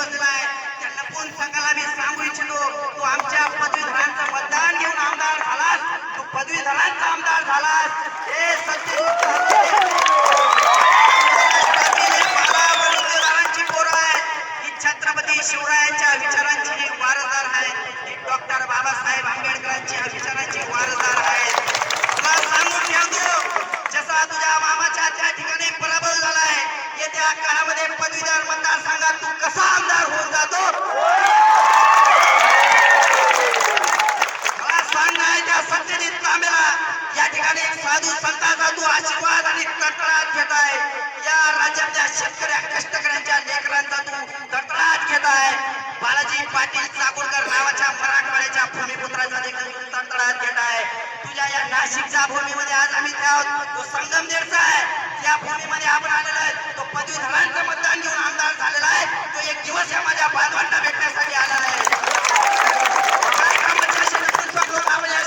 बसलाय त्यांना कोण संघाला मी सांगू इच्छितो तू आमच्या पदवीधरांचं मतदान घेऊन आमदार झालास. तू पदवीधरांचा आमदार झालास. हे सत्य पोरं आहेत ही छत्रपती शिवरायांच्या विचारांची वारदार वारसदार आहेत ही डॉक्टर बाबासाहेब आंबेडकरांची विचारांची वारसदार आहे. येत्या काळामध्ये पदवीधर मतदारसंघात तू कसा आमदार होऊन जातो? मला सांग सत्यजित तांबेला या ठिकाणी एक साधू संतांचा तू आशीर्वाद आणि तळतळाट घेत आहे. या राज्यातल्या शेतकऱ्या कष्टकऱ्यांच्या लेकरांचा तू तळतळाट घेत आहे. बालाजी पाटील चाकूरकर नावाच्या मराठवाड्याच्या भूमिपुत्राचा देखील तू घेत आहे या नाशिकच्या भूमीमध्ये आज आम्ही त्या तो संगमनेरचा आहे. त्या भूमीमध्ये आपण आलेलो आहे. तो पदवीधरांचं मतदान घेऊन आमदार झालेला आहे. तो एक दिवस या माझ्या बांधवांना भेटण्यासाठी आलेला आहे.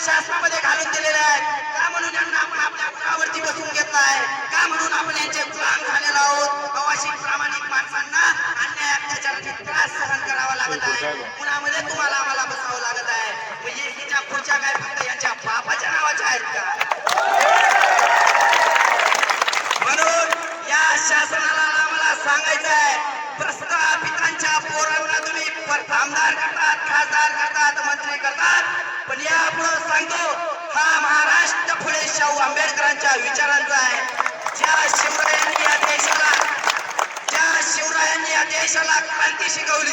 शासनामध्ये घालून दिलेले आहेत का म्हणून यांना आपण आपल्या कुणावरती बसून आहे? का म्हणून आपण यांचे गुलाम झालेलो आहोत? आंबेडकरांच्या विचारांचा आहे. ज्या शिवरायांनी या देशाला ज्या शिवरायांनी या देशाला क्रांती शिकवली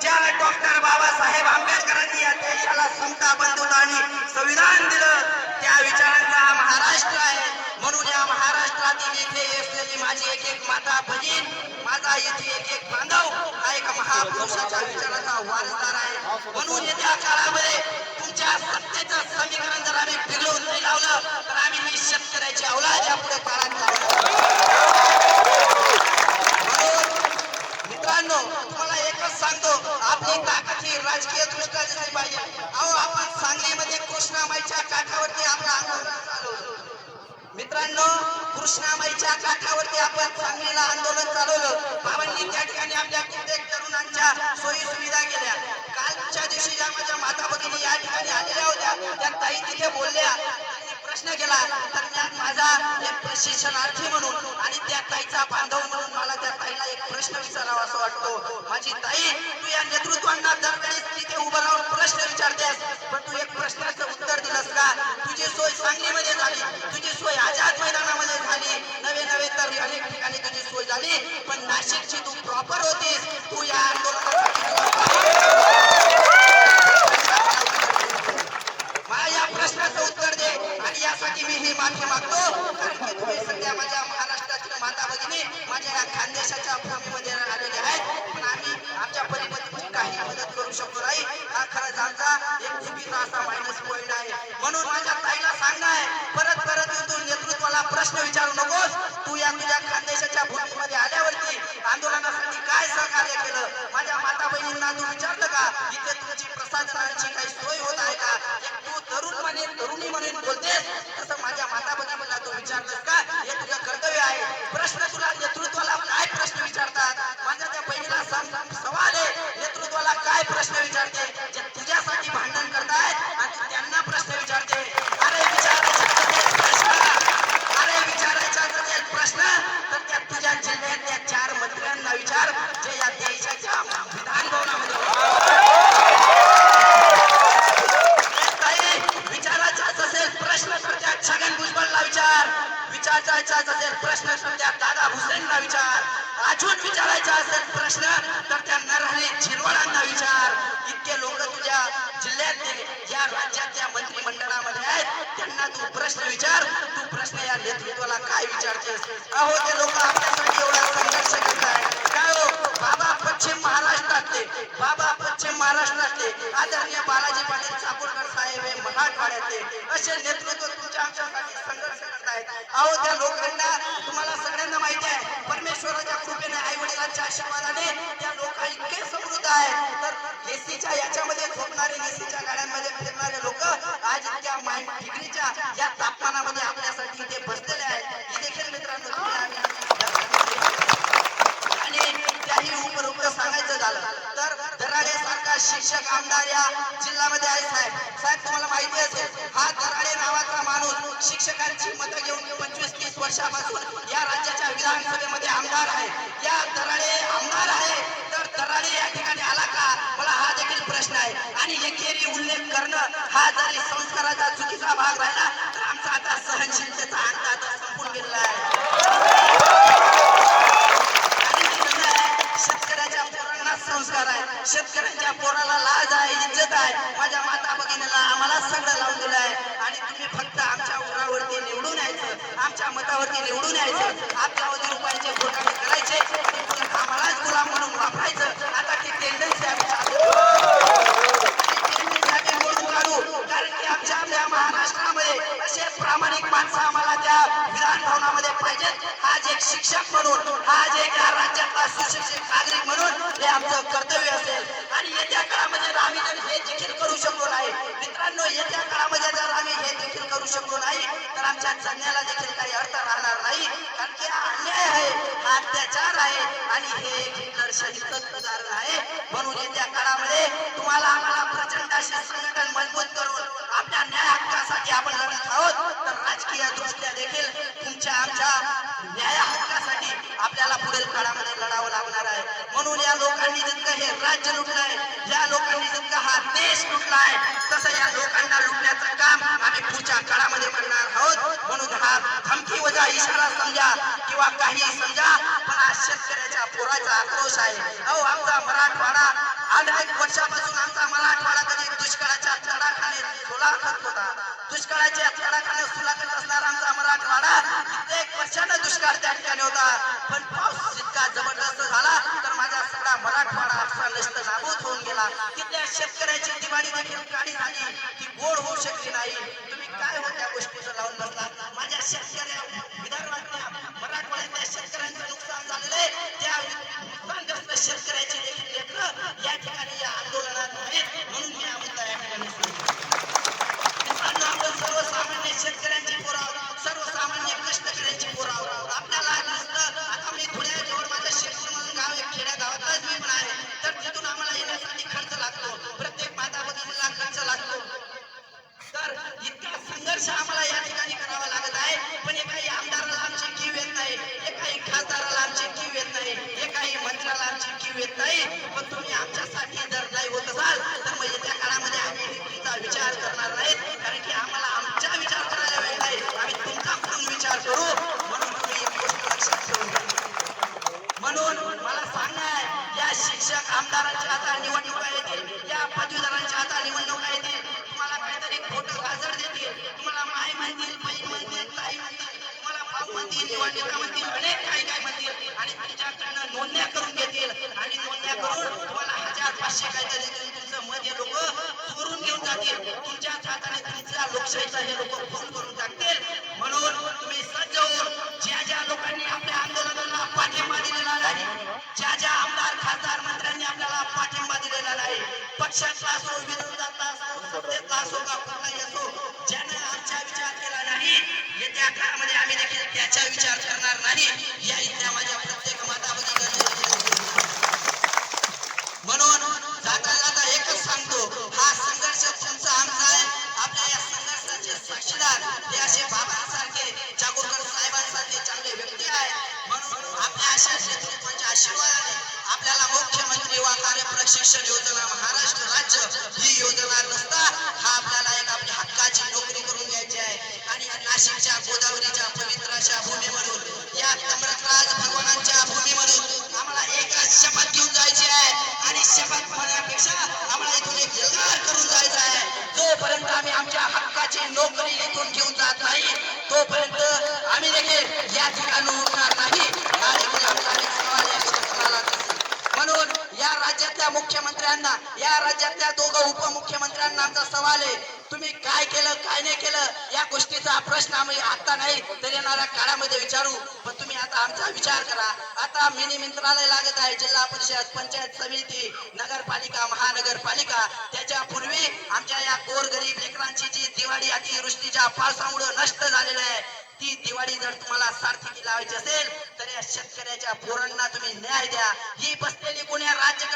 ज्या डॉक्टर बाबासाहेब आंबेडकरांनी या देशाला समता बंधून आणि संविधान दिलं त्या विचारांचा हा महाराष्ट्र आहे. म्हणून या महाराष्ट्रातील इथे असलेली माझी एक एक माता भगिन माझा इथे एक एक बांधव हा एक महापुरुषाच्या विचाराचा वारसदार आहे. म्हणून येत्या काळामध्ये मित्रांनो कृष्णामाईच्या काठावरती आपण सांगलीला आंदोलन चालवलं. बाबांनी त्या ठिकाणी आपल्या कित्येक तरुणांच्या सोयी सुविधा केल्या. कालच्या दिवशी ज्या माझ्या माता भगिनी या ठिकाणी आलेल्या होत्या त्या ताई तिथे बोलल्या. प्रश्न केला तर त्यात माझा एक प्रशिक्षणार्थी म्हणून आणि त्या ताईचा बांधव म्हणून मला त्या ताईला एक प्रश्न विचारावा असं वाटतो. माझी ताई तू या नेतृत्वांना दरवेळेस तिथे उभं राहून प्रश्न विचारतेस पण सांगलीमध्ये तुझी सोय आझाद मैदानामध्ये झाली. नवे नवे तर अनेक ठिकाणी तुझी सोय झाली. पण नाशिकची तू प्रॉपर होतीस. तू या मला या प्रश्नाचं उत्तर दे आणि यासाठी मी ही माफी मागतो. कारण की तुम्ही सध्या माझ्या महाराष्ट्रातील माता भगिनी माझ्या या खानदेशाच्या भूमीमध्ये आलेले आहेत. पण आम्ही आमच्या परिपतीची काही मदत करू शकतो नाही हा खरंच आमचा एक चुकीचा असा मायनस पॉईंट आहे म्हणून माझ्या ताईला सांगणार परत परत येऊन तू नेतृत्वाला प्रश्न विचारू नकोस तू या देशाच्या भूमीमध्ये आल्यावरती आंदोलनासाठी काय सहकार्य केलं? माझ्या माता बहिणींना तू विचारलं का? इथे तुमची प्रसाधनाची काही सोय होत आहे का? विचारायचा असेल प्रश्न त्या दादा भुसेनला विचार. अजून विचारायचा असेल प्रश्न तर त्या नरहरी झिरवाडांना विचार. इतके लोक तुझ्या जिल्ह्यातील या राज्यातल्या मंत्रिमंडळामध्ये आहेत. त्यांना तू प्रश्न विचार. तू प्रश्न या नेतृत्वाला काय विचारतेस? अहो ते लोक आपल्यासाठी एवढा संघर्ष करत आहेत काय हो? बाबा पश्चिम महाराष्ट्रातले बाबा पश्चिम महाराष्ट्रातले आदरणीय बालाजी पाटील चाकूरकर साहेब हे मराठवाड्यातले असे नेतृत्व तुमच्या आमच्यासाठी संघर्ष करत आहेत अहो त्या लोकांना तुम्हाला सगळ्यांना माहिती आहे परमेश्वराच्या कृपेने आई वडिलांच्या आशीर्वादाने त्या लोक इतके समृद्ध आहे तर एसीच्या याच्यामध्ये झोपणारे एसीच्या गाड्यांमध्ये फिरणारे लोक आज इतक्या माइंड डिग्रीच्या या तापमानामध्ये आपल्यासाठी इथे बसलेले आहेत. हे देखील मित्रांनो आणि त्याही उपरोक्त सांगायचं झालं तर दराडे सारखा शिक्षक आमदार या जिल्ह्यामध्ये आहे साहेब. साहेब तुम्हाला माहिती असेल हा दराडे नावाचा माणूस शिक्षकांची मतं घेऊन पंचवीस तीस वर्षापासून या राज्याच्या विधानसभेमध्ये आमदार आहे. या दराडे आमदार आहे. तर दराडे या ठिकाणी आला का? मला हा देखील प्रश्न आहे. आणि एकेरी उल्लेख करणं हा जरी संस्काराचा चुकीचा भाग राहिला जगण्याला देखील काही अर्थ राहणार नाही. कारण की अन्याय आहे अत्याचार आहे आणि हे एक हिटलरशाहीचं आहे. म्हणून येत्या काळामध्ये तुम्हाला आम्हाला प्रचंड असे संघटन मजबूत करून आपल्या न्याय हक्कासाठी आपण लढत आहोत. तर राजकीय दृष्ट्या देखील तुमच्या आमच्या न्याय हक्कासाठी आपल्याला पुढील काळामध्ये लढावं लागणार आहे. म्हणून या लोकांनी जितकं हे राज्य लुटलं आहे या लोकांनी जितका हा देश लुटला आहे तसं या लोकांना लुटण्याचं काम आम्ही पुढच्या काळामध्ये करणार समजा पण आज शेतकऱ्याच्या पोराचा आक्रोश आहे. अहो आमचा मराठवाडा अनेक वर्षापासून आमचा मराठवाडा कधी दुष्काळाच्या तडाखाने सुलाखत होता. दुष्काळाच्या तडाखाने सुलाखत असणारा आमचा मराठवाडा कित्येक वर्षानं दुष्काळ त्या ठिकाणी होता. पण पाऊस इतका जबरदस्त झाला तर माझा सगळा मराठवाडा असा नष्ट नाबूद होऊन गेला. तिथल्या शेतकऱ्याची दिवाळी देखील काळी झाली ती गोड होऊ शकली नाही. तुम्ही काय होत्या गोष्टीचं लावून बसला? माझ्या शेतकऱ्या विदर्भातल्या शेतकऱ्याची देखील लेकरं या ठिकाणी मंत्र्याला नाही पण तुम्ही आमच्यासाठी जर नाही होत असाल तर म्हणजे मग येत्या काळामध्ये आम्ही तुमचा विचार करणार नाहीत. कारण की आम्हाला करून तुम्हाला हजार पाचशे काहीतरी देऊन तुमचं मत हे लोक चोरून घेऊन जातील तुमच्याच हाताने तुमच्या लोकशाहीचा हे लोक फोन करून टाकतील म्हणून तुम्ही सज्ज होऊन ज्या ज्या लोकांनी आपल्या आंदोलनाला पाठिंबा दिलेला नाही ज्या ज्या आमदार खासदार मंत्र्यांनी आपल्याला पाठिंबा दिलेला नाही पक्षातला असो विरोधातला असो सत्तेतला असो का कुठलाही असो ज्याने आमचा विचार केला नाही येत्या काळामध्ये आम्ही देखील त्याचा विचार करणार नाही. या इथल्या माझ्या प्रत्येक म्हणून आपल्या आशीर्वादाने आपल्याला मुख्यमंत्री वा कार्यप्रशिक्षण योजना महाराष्ट्र राज्य ही योजना नसता हा आपल्याला एक आपल्या हक्काची नोकरी करून द्यायची आहे. आणि नाशिकच्या गोदावरीच्या पवित्र अशा भूमीमधून या तम्रतराज भगवानांच्या भूमीमधून आम्हाला एकच शपथ घेऊन जायची आहे. आणि शपथ होण्यापेक्षा आम्हाला इथून एक एल्गार करून जायचं आहे. जोपर्यंत आम्ही आमच्या हक्काची नोकरी इथून घेऊन जात नाही तोपर्यंत आम्ही देखील या ठिकाणी उठणार नाही हा देखील आमचा एक सवाल या क्षेत्राला दिसेल. म्हणून या राज्यातल्या मुख्यमंत्र्यांना या राज्यातल्या दोघं उपमुख्यमंत्र्यांना आमचा सवाल आहे. तुम्ही काय केलं काय नाही केलं या गोष्टीचा प्रश्न आम्ही आता नाही तर येणाऱ्या काळामध्ये विचारू. पण तुम्ही आता आमचा विचार करा. आता मिनी मंत्रालय लागत आहे जिल्हा परिषद पंचायत समिती नगरपालिका महानगरपालिका. त्याच्या पूर्वी आमच्या या गोरगरीब लेकरांची जी दिवाळी अतिवृष्टीच्या पावसामुळे नष्ट झालेलं आहे ती दिवाळी जर तुम्हाला सार्थकी लावायची असेल या शेतकऱ्याच्या पोरांना तुम्ही न्याय द्या. ही बसलेली कोणी या राज्यात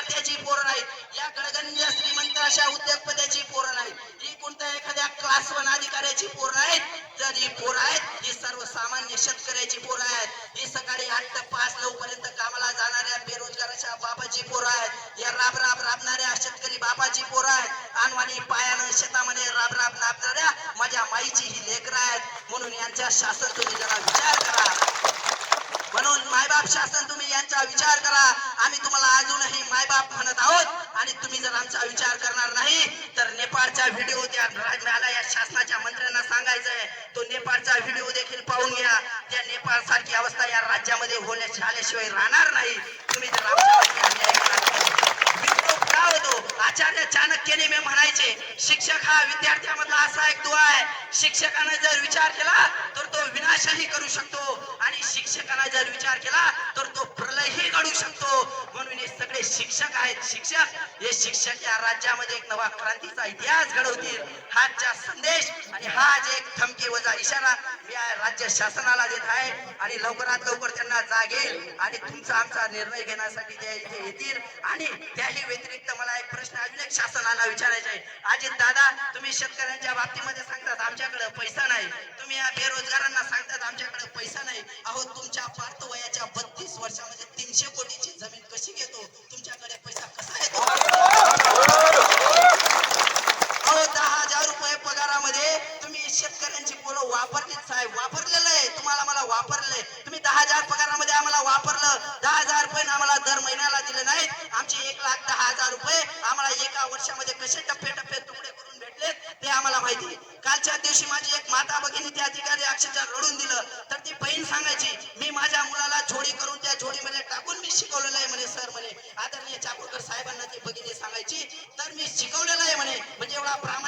अशा उद्योगपत्याची पोरं नाहीत. ही कोणत्या एखाद्या क्लास वन अधिकाऱ्याची पोरं आहेत तर ही पोरं आहेत ही सर्वसामान्य शेतकऱ्याची पोरं आहेत. ही सकाळी आठ ते पाच नऊ पर्यंत कामाला जाणाऱ्या बेरोजगाराच्या बापाची पोरं आहेत. या राब राब राबणाऱ्या शेतकरी बापाची पोरं आहेत. आणवानी पायानं शेतामध्ये राब राब राबणाऱ्या माझ्या माईची ही लेकरं आहेत. म्हणून यांच्या शासन तुम्ही जरा विचार करा. म्हणून मायबाप शासन तुम्ही यांचा विचार करा. आम्ही तुम्हाला अजूनही मायबाप म्हणत आहोत. आणि तुम्ही जर आमचा विचार करणार नाही तर नेपाळचा व्हिडिओ त्या मला या शासनाच्या मंत्र्यांना सांगायचंय. तो नेपाळचा व्हिडिओ देखील पाहून घ्या. त्या नेपाळ सारखी अवस्था या राज्यामध्ये होण्या झाल्याशिवाय राहणार नाही. तुम्ही जर आमच्यावरती अन्याय होतो? आचार चाणक्याने मी म्हणायचे शिक्षक हा विद्यार्थ्यामधला असा एक दुवा आहे. शिक्षकाने जर विचार केला तर तो विनाशही करू शकतो. आणि शिक्षकाने जर विचार केला तर तो प्रलयही घडू शकतो. म्हणून हे सगळे शिक्षक आहेत. शिक्षक हे शिक्षक या राज्यामध्ये एक नवा क्रांतीचा इतिहास घडवतील. हाच्या संदेश आणि हा जे एक थमकी वजा इशारा मी या राज्य शासनाला देत आहे. आणि लवकरात लवकर त्यांना जागेल आणि तुमचा आमचा निर्णय घेण्यासाठी ते येतील. आणि त्याही व्यतिरिक्त मला एक प्रश्न अजून एक शासनाला विचारायचा आहे. अजित दादा तुम्ही शेतकऱ्यांच्या बाबतीमध्ये सांगतात आमच्याकडे पैसा नाही. तुम्ही या बेरोजगारांना सांगतात आमच्याकडे पैसा नाही. अहो तुमच्या पार्थ वयाच्या बत्तीस वर्षामध्ये तीनशे कोटीची जमीन कशी घेतो? तुमच्याकडे पैसा कसा येतो अहो दहा हजार रुपये पगारामध्ये शेतकऱ्यांची पोलं वापरलीच साहेब वापरलेलं आहे. तुम्हाला मला वापरलंय. तुम्ही दहा हजार पगारामध्ये आम्हाला वापरलं. दहा हजार रुपये आम्हाला दर महिन्याला दिले नाहीत. आमचे एक लाख दहा हजार रुपये आम्हाला एका वर्षामध्ये कसे टप्पे टप्पे तुकडे करून भेटले ते आम्हाला माहिती कालच्या दिवशी माझी एक माता भगिनी त्या अधिकारी अक्षरशः रडून दिलं. तर ती बहीण सांगायची मी माझ्या मुलाला झोडी करून त्या झोडीमध्ये टाकून मी शिकवलेलं आहे म्हणे सर म्हणे. आदरणीय चाकूरकर साहेबांना ती भगिनी सांगायची तर मी शिकवलेलं आहे म्हणे. म्हणजे एवढा प्रामाणिकपणा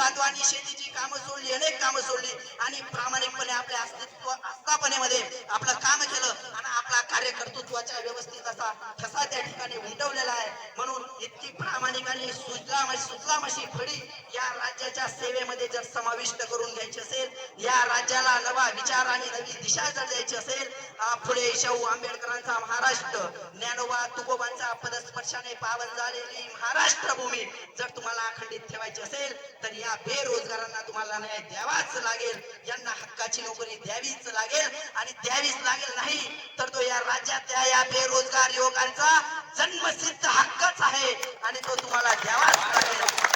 आमच्या शेतीची कामं सोडली अनेक कामं सोडली आणि प्रामाणिकपणे आपल्या अस्तित्व आस्थापनेमध्ये आपलं काम केलं आणि आपला कार्यकर्तृत्वाच्या व्यवस्थित असा ठसा त्या ठिकाणी उमटवलेला आहे. म्हणून इतकी प्रामाणिक आणि सुजलाम सुजलाम अशी फळी या राज्याच्या सेवेमध्ये जर समाविष्ट करून घ्यायची असेल या राज्याला नवा विचार आणि नवी दिशा जर द्यायची असेल फुले शाहू आंबेडकरांचा महाराष्ट्र ज्ञानोबा तुकोबांचा पदस्पर्शाने पावन झालेली महाराष्ट्र भूमी जर तुम्हाला अखंडित ठेवायची असेल तर या बेरोजगारांना तुम्हाला न्याय द्यावाच लागेल. यांना हक्काची नोकरी द्यावीच लागेल. आणि द्यावीच लागेल नाही तर तो या राज्यातल्या या बेरोजगार युवकांचा जन्मसिद्ध हक्कच आहे. आणि तो तुम्हाला द्यावाच लागेल.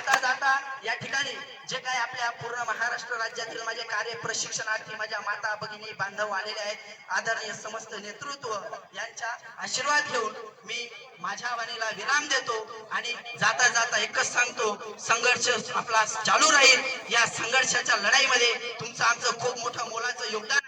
जाता जाता या ठिकाणी जे काय आपल्या पूर्ण महाराष्ट्र राज्यातील माझे कार्य प्रशिक्षणार्थी माझ्या माता भगिनी बांधव आलेले आहेत आदरणीय समस्त नेतृत्व यांच्या आशीर्वाद घेऊन मी माझ्या वाणीला विराम देतो आणि जाता जाता एकच सांगतो संघर्ष आपला चालू राहील. या संघर्षाच्या लढाईमध्ये तुमचं आमचं खूप मोठं मोलाचं योगदान